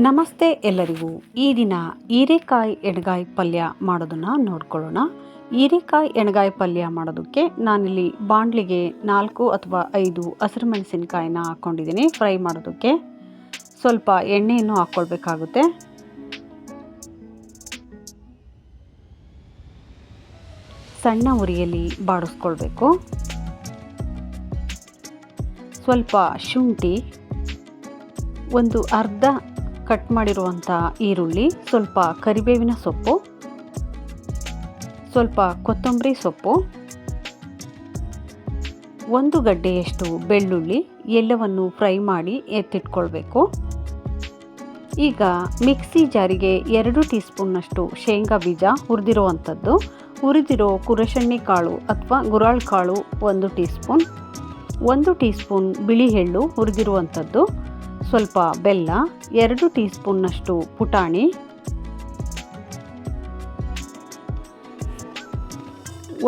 ನಮಸ್ತೆ ಎಲ್ಲರಿಗೂ. ಈ ದಿನ ಹೀರೆಕಾಯಿ ಎಣ್ಗಾಯಿ ಪಲ್ಯ ಮಾಡೋದನ್ನು ನೋಡ್ಕೊಳ್ಳೋಣ. ಹೀರೆಕಾಯಿ ಎಣ್ಗಾಯಿ ಪಲ್ಯ ಮಾಡೋದಕ್ಕೆ ನಾನಿಲ್ಲಿ ಬಾಣಲಿಗೆ ನಾಲ್ಕು ಅಥವಾ ಐದು ಹಸಿರು ಮೆಣಸಿನ್ಕಾಯಿನ ಹಾಕ್ಕೊಂಡಿದ್ದೀನಿ ಫ್ರೈ ಮಾಡೋದಕ್ಕೆ. ಸ್ವಲ್ಪ ಎಣ್ಣೆಯನ್ನು ಹಾಕ್ಕೊಳ್ಬೇಕಾಗುತ್ತೆ. ಸಣ್ಣ ಉರಿಯಲ್ಲಿ ಬಾಡಿಸ್ಕೊಳ್ಬೇಕು. ಸ್ವಲ್ಪ ಶುಂಠಿ, ಒಂದು ಅರ್ಧ ಕಟ್ ಮಾಡಿರುವಂಥ ಈರುಳ್ಳಿ, ಸ್ವಲ್ಪ ಕರಿಬೇವಿನ ಸೊಪ್ಪು, ಸ್ವಲ್ಪ ಕೊತ್ತಂಬರಿ ಸೊಪ್ಪು, ಒಂದು ಗಡ್ಡೆಯಷ್ಟು ಬೆಳ್ಳುಳ್ಳಿ ಎಲ್ಲವನ್ನು ಫ್ರೈ ಮಾಡಿ ಎತ್ತಿಟ್ಕೊಳ್ಬೇಕು. ಈಗ ಮಿಕ್ಸಿ ಜಾರಿಗೆ ಎರಡು ಟೀ ಸ್ಪೂನ್ನಷ್ಟು ಶೇಂಗಾ ಬೀಜ ಹುರಿದಿರುವಂಥದ್ದು. ಹುರಿದಿರೋ ಕುರಶಣ್ಣಿ ಕಾಳು ಅಥವಾ ಗುರಾಳ್ ಕಾಳು ಒಂದು ಟೀ ಸ್ಪೂನ್ ಒಂದು ಟೀ ಸ್ಪೂನ್ ಬಿಳಿ ಎಳ್ಳು ಹುರಿದಿರುವಂಥದ್ದು. ಸ್ವಲ್ಪ ಬೆಲ್ಲ, ಎರಡು ಟೀ ಸ್ಪೂನ್ನಷ್ಟು ಪುಟಾಣಿ,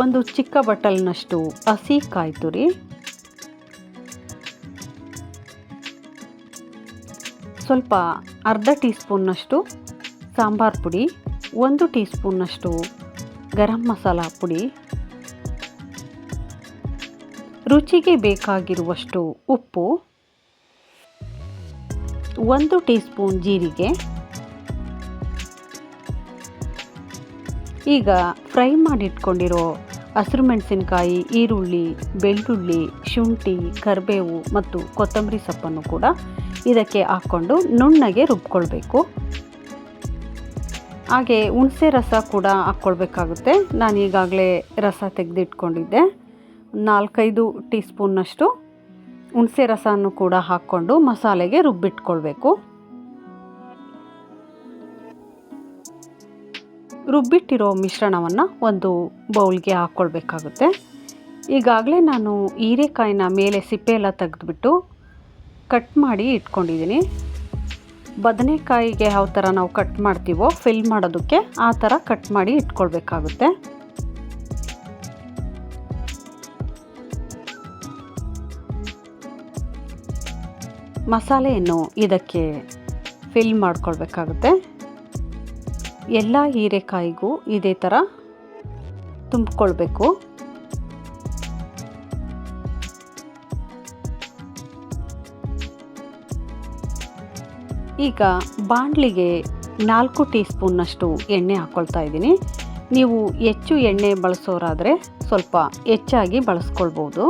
ಒಂದು ಚಿಕ್ಕ ಬಟಲ್ನಷ್ಟು ಹಸಿ ಕಾಯಿ ತುರಿ, ಸ್ವಲ್ಪ ಅರ್ಧ ಟೀ ಸ್ಪೂನ್ನಷ್ಟು ಸಾಂಬಾರು ಪುಡಿ, ಒಂದು ಟೀ ಸ್ಪೂನ್ನಷ್ಟು ಗರಂ ಮಸಾಲ ಪುಡಿ. ರುಚಿಗೆ ಬೇಕಾಗಿರುವಷ್ಟು ಉಪ್ಪು ಒಂದು ಟೀ ಸ್ಪೂನ್ ಜೀರಿಗೆ. ಈಗ ಫ್ರೈ ಮಾಡಿಟ್ಕೊಂಡಿರೋ ಹಸಿರು ಮೆಣಸಿನಕಾಯಿ, ಈರುಳ್ಳಿ, ಬೆಳ್ಳುಳ್ಳಿ, ಶುಂಠಿ, ಕರಿಬೇವು ಮತ್ತು ಕೊತ್ತಂಬರಿ ಸೊಪ್ಪನ್ನು ಕೂಡ ಇದಕ್ಕೆ ಹಾಕ್ಕೊಂಡು ನುಣ್ಣಗೆ ರುಬ್ಕೊಳ್ಬೇಕು. ಹಾಗೆ ಹುಣಸೆ ರಸ ಕೂಡ ಹಾಕ್ಕೊಳ್ಬೇಕಾಗುತ್ತೆ. ನಾನು ಈಗಾಗಲೇ ರಸ ತೆಗೆದಿಟ್ಕೊಂಡಿದ್ದೆ. ನಾಲ್ಕೈದು ಟೀ ಸ್ಪೂನ್ನಷ್ಟು ಹುಣಸೆ ರಸವನ್ನು ಕೂಡ ಹಾಕ್ಕೊಂಡು ಮಸಾಲೆಗೆ ರುಬ್ಬಿಟ್ಕೊಳ್ಬೇಕು. ರುಬ್ಬಿಟ್ಟಿರೋ ಮಿಶ್ರಣವನ್ನು ಒಂದು ಬೌಲ್ಗೆ ಹಾಕ್ಕೊಳ್ಬೇಕಾಗುತ್ತೆ. ಈಗಾಗಲೇ ನಾನು ಹೀರೆಕಾಯಿನ ಮೇಲೆ ಸಿಪ್ಪೆ ಎಲ್ಲ ತೆಗೆದುಬಿಟ್ಟು ಕಟ್ ಮಾಡಿ ಇಟ್ಕೊಂಡಿದ್ದೀನಿ. ಬದನೆಕಾಯಿಗೆ ಯಾವ ಥರ ನಾವು ಕಟ್ ಮಾಡ್ತೀವೋ ಫಿಲ್ ಮಾಡೋದಕ್ಕೆ ಆ ಥರ ಕಟ್ ಮಾಡಿ ಇಟ್ಕೊಳ್ಬೇಕಾಗುತ್ತೆ. ಮಸಾಲೆಯನ್ನು ಇದಕ್ಕೆ ಫಿಲ್ ಮಾಡ್ಕೊಳ್ಬೇಕಾಗುತ್ತೆ. ಎಲ್ಲ ಹೀರೆಕಾಯಿಗೂ ಇದೇ ಥರ ತುಂಬಿಕೊಳ್ಬೇಕು. ಈಗ ಬಾಣಲಿಗೆ ನಾಲ್ಕು ಟೀ ಸ್ಪೂನ್ನಷ್ಟು ಎಣ್ಣೆ ಹಾಕ್ಕೊಳ್ತಾ ಇದ್ದೀನಿ. ನೀವು ಹೆಚ್ಚು ಎಣ್ಣೆ ಬಳಸೋರಾದರೆ ಸ್ವಲ್ಪ ಹೆಚ್ಚಾಗಿ ಬಳಸ್ಕೊಳ್ಬೋದು.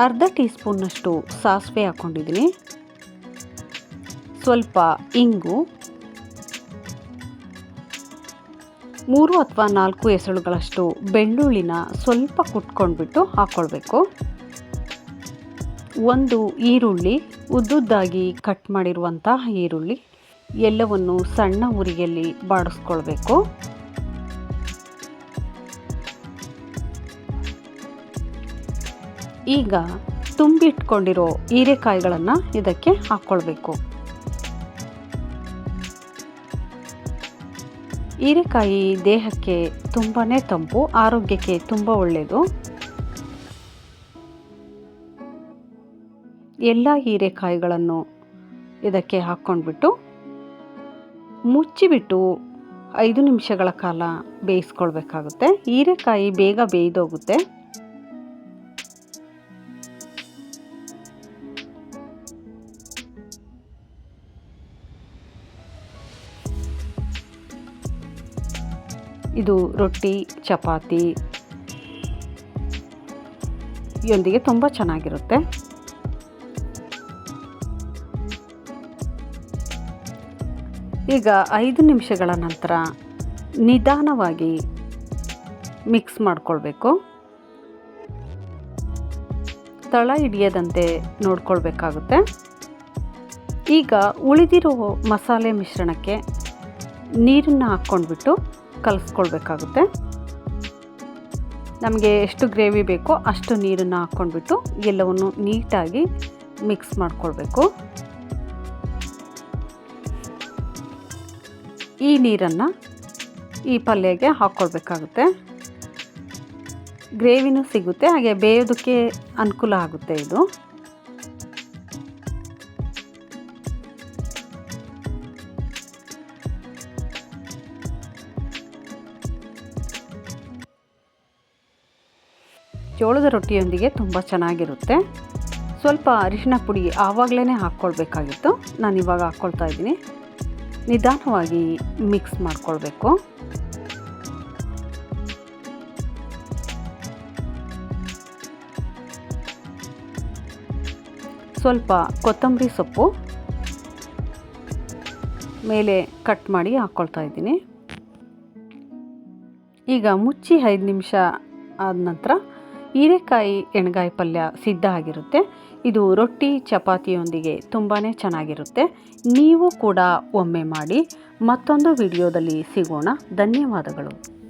ಅರ್ಧ ಟೀ ಸ್ಪೂನ್ನಷ್ಟು ಸಾಸಿವೆ ಹಾಕ್ಕೊಂಡಿದ್ದೀನಿ. ಸ್ವಲ್ಪ ಇಂಗು. ಮೂರು ಅಥವಾ ನಾಲ್ಕು ಎಸಳುಗಳಷ್ಟು ಬೆಳ್ಳುಳ್ಳಿನ ಸ್ವಲ್ಪ ಕುಟ್ಕೊಂಡ್ಬಿಟ್ಟು ಹಾಕ್ಕೊಳ್ಬೇಕು ಒಂದು ಈರುಳ್ಳಿ, ಉದ್ದುದ್ದಾಗಿ ಕಟ್ ಮಾಡಿರುವಂತಹ ಈರುಳ್ಳಿ ಎಲ್ಲವನ್ನು ಸಣ್ಣ ಉರಿಯಲ್ಲಿ ಬಾಡಿಸ್ಕೊಳ್ಬೇಕು. ಈಗ ತುಂಬಿಟ್ಕೊಂಡಿರೋ ಹೀರೆಕಾಯಿಗಳನ್ನು ಇದಕ್ಕೆ ಹಾಕ್ಕೊಳ್ಬೇಕು ಹೀರೆಕಾಯಿ ದೇಹಕ್ಕೆ ತುಂಬಾ ತಂಪು, ಆರೋಗ್ಯಕ್ಕೆ ತುಂಬ ಒಳ್ಳೆಯದು ಎಲ್ಲ ಹೀರೆಕಾಯಿಗಳನ್ನು ಇದಕ್ಕೆ ಹಾಕ್ಕೊಂಡ್ಬಿಟ್ಟು ಮುಚ್ಚಿಬಿಟ್ಟು ಐದು ನಿಮಿಷಗಳ ಕಾಲ ಬೇಯಿಸ್ಕೊಳ್ಬೇಕಾಗುತ್ತೆ. ಹೀರೆಕಾಯಿ ಬೇಗ ಬೇಯ್ದೋಗುತ್ತೆ. ಇದು ರೊಟ್ಟಿ, ಚಪಾತಿ ಯೊಂದಿಗೆ ತುಂಬ ಚೆನ್ನಾಗಿರುತ್ತೆ. ಈಗ ಐದು ನಿಮಿಷಗಳ ನಂತರ ನಿಧಾನವಾಗಿ ಮಿಕ್ಸ್ ಮಾಡಿಕೊಳ್ಬೇಕು. ತಳ ಹಿಡಿಯದಂತೆ ನೋಡ್ಕೊಳ್ಬೇಕಾಗುತ್ತೆ. ಈಗ ಉಳಿದಿರೋ ಮಸಾಲೆ ಮಿಶ್ರಣಕ್ಕೆ ನೀರನ್ನು ಹಾಕ್ಕೊಂಡ್ಬಿಟ್ಟು ಕಲಿಸ್ಕೊಳ್ಬೇಕಾಗುತ್ತೆ. ನಮಗೆ ಎಷ್ಟು ಗ್ರೇವಿ ಬೇಕೋ ಅಷ್ಟು ನೀರನ್ನು ಹಾಕ್ಕೊಂಡ್ಬಿಟ್ಟು ಎಲ್ಲವನ್ನು ನೀಟಾಗಿ ಮಿಕ್ಸ್ ಮಾಡಿಕೊಳ್ಬೇಕು. ಈ ನೀರನ್ನು ಈ ಪಲ್ಯಗೆ ಹಾಕ್ಕೊಳ್ಬೇಕಾಗುತ್ತೆ. ಗ್ರೇವಿನೂ ಸಿಗುತ್ತೆ, ಹಾಗೆ ಬೇಯೋದಕ್ಕೆ ಅನುಕೂಲ ಆಗುತ್ತೆ ಇದು. ಜೋಳದ ರೊಟ್ಟಿಯೊಂದಿಗೆ ತುಂಬ ಚೆನ್ನಾಗಿರುತ್ತೆ. ಸ್ವಲ್ಪ ಅರಿಶಿನ ಪುಡಿ ಆವಾಗಲೇ ಹಾಕ್ಕೊಳ್ಬೇಕಾಗಿತ್ತು. ನಾನು ಇವಾಗ ಹಾಕ್ಕೊಳ್ತಾ ಇದ್ದೀನಿ. ನಿಧಾನವಾಗಿ ಮಿಕ್ಸ್ ಮಾಡ್ಕೊಳ್ಬೇಕು. ಸ್ವಲ್ಪ ಕೊತ್ತಂಬರಿ ಸೊಪ್ಪು. ಮೇಲೆ ಕಟ್ ಮಾಡಿ ಹಾಕ್ಕೊಳ್ತಾ ಇದ್ದೀನಿ. ಈಗ ಮುಚ್ಚಿ ಐದು ನಿಮಿಷ ಆದ ನಂತರ ಹೀರೆಕಾಯಿ ಎಣ್ಗಾಯಿ ಪಲ್ಯ ಸಿದ್ಧ ಆಗಿರುತ್ತೆ. ಇದು ರೊಟ್ಟಿ, ಚಪಾತಿಯೊಂದಿಗೆ ತುಂಬಾ ಚೆನ್ನಾಗಿರುತ್ತೆ. ನೀವು ಕೂಡ ಒಮ್ಮೆ ಮಾಡಿ ಮತ್ತೊಂದು ವಿಡಿಯೋದಲ್ಲಿ ಸಿಗೋಣ. ಧನ್ಯವಾದಗಳು.